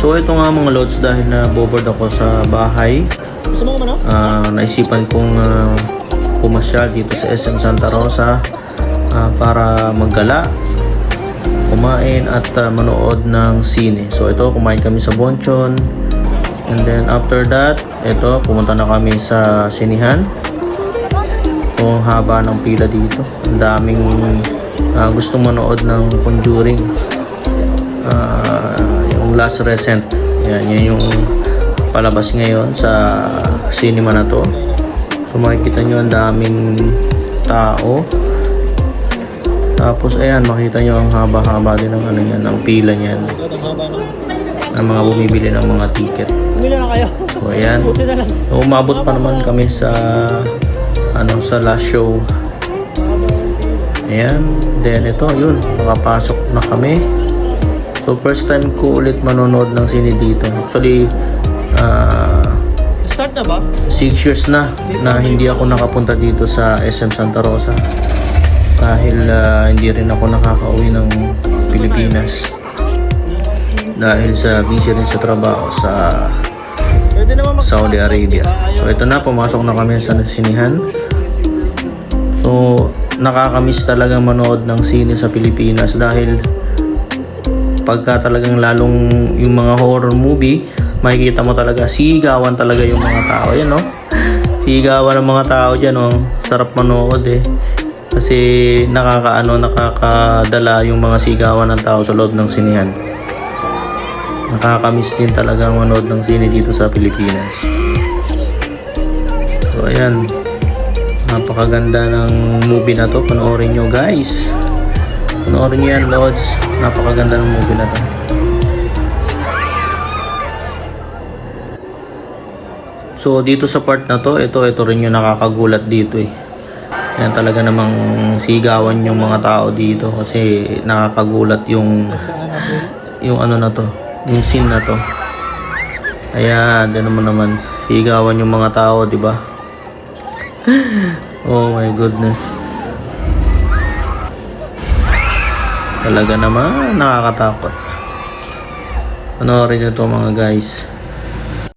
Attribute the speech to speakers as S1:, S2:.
S1: So ito nga mga lods dahil na boboard ako sa bahay.
S2: Gusto
S1: ah, naisipan kong ah, pumasyal dito sa SM Santa Rosa ah, para maggala, kumain at ah, manood ng sine. So ito, kumain kami sa Bonchon. And then after that, ito, pumunta na kami sa sinihan. So ang haba ng pila dito. Ang daming ah, gustong manood ng Conjuring. Yung Last Recent. Yan, yan yung palabas ngayon sa cinema na to. So makikita nyo ang daming tao. Tapos ayan, makita nyo ang haba-haba din ng ano yan, ang pila niyan
S2: ang
S1: mga bumibili ng mga ticket.
S2: Umila na kayo.
S1: So ayan, umabot pa naman kami sa ano sa last show. Ayan, then ito, yun, nakapasok na kami. So first time ko ulit manonood ng sine dito. Actually, ah
S2: Start na ba?
S1: 6 years na na hindi ako nakapunta dito sa SM Santa Rosa dahil ah, hindi rin ako nakakauwi ng Pilipinas dahil sa busy rin sa trabaho sa Saudi Arabia. So ito na, pumasok na kami sa sinihan. So nakakamiss talaga manood ng sine sa Pilipinas dahil pagka talagang lalong yung mga horror movie, makikita mo talaga sigawan talaga yung mga tao. Yan no? Sigawan ng mga tao dyan no? Sarap manood eh. Kasi nakakaano, nakakadala yung mga sigawan ng tao sa loob ng sinihan. Nakakamiss din talaga manood ng sine dito sa Pilipinas. So ayan, napakaganda ng movie na to. Panoorin nyo guys. Panoorin nyo yan Lods. Napakaganda ng movie na to. So dito sa part na to, ito ito rin yung nakakagulat dito eh. Yan talaga namang sigawan yung mga tao dito kasi nakakagulat yung yung ano na to, yung scene na to. Ayan, din naman naman sigawan yung mga tao, di ba? oh my goodness. Talaga naman nakakatakot. Panoorin nyo to mga guys.